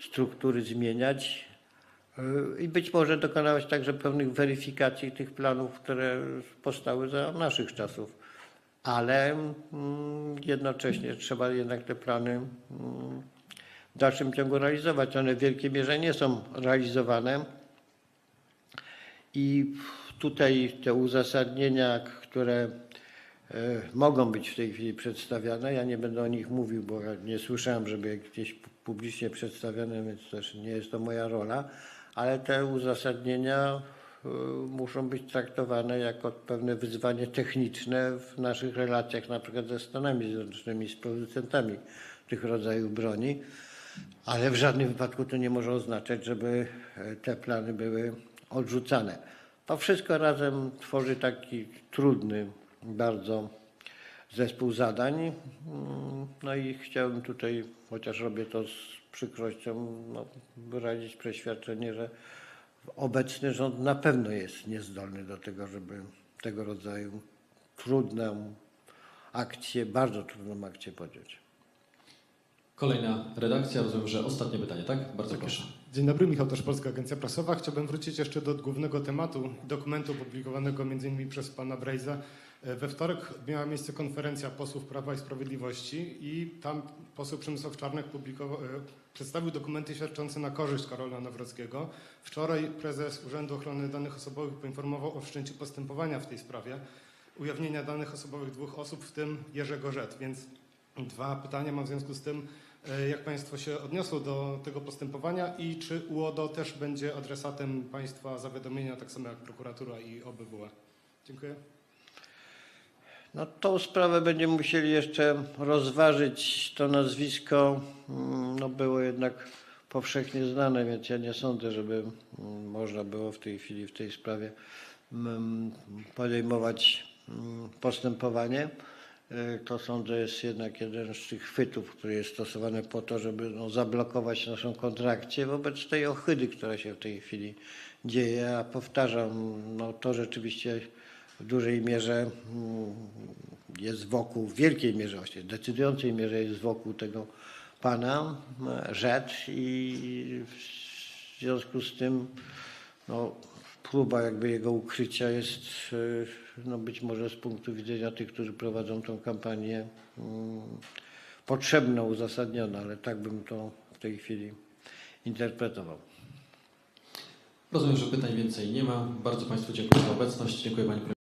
struktury zmieniać i być może dokonać także pewnych weryfikacji tych planów, które powstały za naszych czasów. Ale mm, jednocześnie trzeba jednak te plany mm, w dalszym ciągu realizować. One w wielkiej mierze nie są realizowane. I tutaj te uzasadnienia, które mogą być w tej chwili przedstawiane, ja nie będę o nich mówił, bo nie słyszałem, żeby gdzieś pu- publicznie przedstawiane, więc też nie jest to moja rola, ale te uzasadnienia e, muszą być traktowane jako pewne wyzwanie techniczne w naszych relacjach, na przykład ze Stanami Zjednoczonymi, z producentami tych rodzajów broni. Ale w żadnym wypadku to nie może oznaczać, żeby e, te plany były odrzucane. To wszystko razem tworzy taki trudny bardzo zespół zadań. Mm, No i chciałbym tutaj, chociaż robię to z przykrością, no, wyrazić przeświadczenie, że obecny rząd na pewno jest niezdolny do tego, żeby tego rodzaju trudną akcję, bardzo trudną akcję podjąć. Kolejna redakcja, rozumiem, że ostatnie pytanie, tak? Bardzo proszę. Dzień dobry, Michał Tosz, Polska Agencja Prasowa. Chciałbym wrócić jeszcze do głównego tematu, dokumentu opublikowanego m.in. przez pana Brejza. E, We wtorek miała miejsce konferencja posłów Prawa i Sprawiedliwości i tam poseł Przemysław Czarnek e, przedstawił dokumenty świadczące na korzyść Karola Nawrockiego. Wczoraj prezes Urzędu Ochrony Danych Osobowych poinformował o wszczęciu postępowania w tej sprawie, ujawnienia danych osobowych dwóch osób, w tym Jerzego Rzet. Więc dwa pytania mam w związku z tym, E, Jak Państwo się odniosą do tego postępowania i czy UODO też będzie adresatem Państwa zawiadomienia, tak samo jak prokuratura i OBWE? Dziękuję. No, tą sprawę będziemy musieli jeszcze rozważyć. To nazwisko mm, no, było jednak powszechnie znane, więc ja nie sądzę, żeby mm, można było w tej chwili w tej sprawie mm, podejmować postępowanie. Y, To sądzę jest jednak jeden z tych chwytów, który jest stosowany po to, żeby no, zablokować naszą kontrakcję wobec tej ohydy, która się w tej chwili dzieje. A powtarzam, no, to rzeczywiście w dużej mierze mm, jest wokół, w wielkiej mierze właśnie, decydującej mierze jest wokół tego pana e, rzecz i w związku z tym no, próba jakby jego ukrycia jest e, no, być może z punktu widzenia tych, którzy prowadzą tą kampanię mm, potrzebna, uzasadniona, ale tak bym to w tej chwili interpretował. Rozumiem, że pytań więcej nie ma. Bardzo Państwu dziękuję za obecność. Dziękuję Pani.